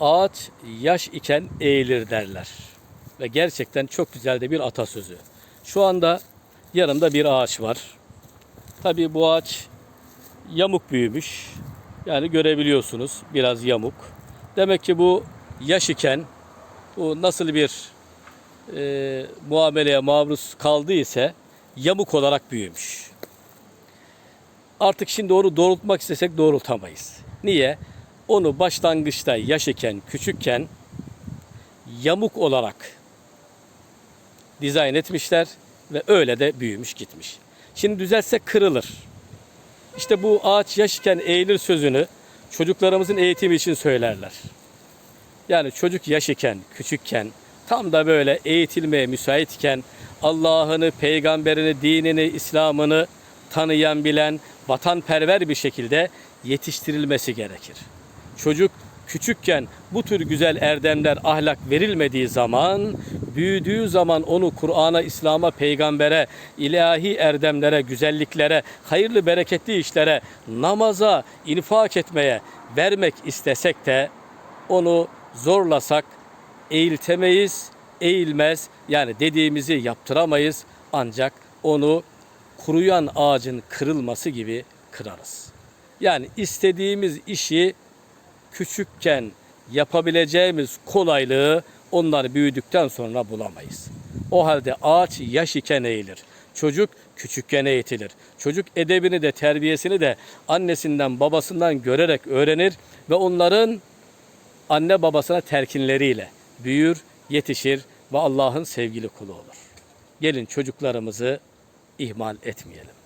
ağaç yaş iken eğilir derler. Ve gerçekten çok güzel de bir atasözü. Şu anda yanımda bir ağaç var. Tabii bu ağaç yamuk büyümüş. Yani görebiliyorsunuz biraz yamuk. Demek ki bu yaş iken bu nasıl bir e, muameleye maruz kaldıysa yamuk olarak büyümüş. Artık şimdi onu doğrultmak istesek doğrultamayız. Niye? Onu başlangıçta yaş iken, küçükken yamuk olarak dizayn etmişler ve öyle de büyümüş gitmiş. Şimdi düzeltsek kırılır. İşte bu ağaç yaş iken eğilir sözünü çocuklarımızın eğitimi için söylerler. Yani çocuk yaş iken, küçükken, tam da böyle eğitilmeye müsaitken Allah'ını, peygamberini, dinini, İslam'ını tanıyan, bilen, vatanperver bir şekilde yetiştirilmesi gerekir. Çocuk küçükken bu tür güzel erdemler, ahlak verilmediği zaman, büyüdüğü zaman onu Kur'an'a, İslam'a, peygambere, ilahi erdemlere, güzelliklere, hayırlı bereketli işlere, namaza, infak etmeye vermek istesek de onu zorlasak eğiltemeyiz, eğilmez. Yani dediğimizi yaptıramayız. Ancak onu kuruyan ağacın kırılması gibi kırarız. Yani istediğimiz işi küçükken yapabileceğimiz kolaylığı onlar büyüdükten sonra bulamayız. O halde ağaç yaş iken eğilir. Çocuk küçükken eğitilir. Çocuk edebini de terbiyesini de annesinden babasından görerek öğrenir ve onların anne babasına terkinleriyle büyür, yetişir ve Allah'ın sevgili kulu olur. Gelin çocuklarımızı ihmal etmeyelim.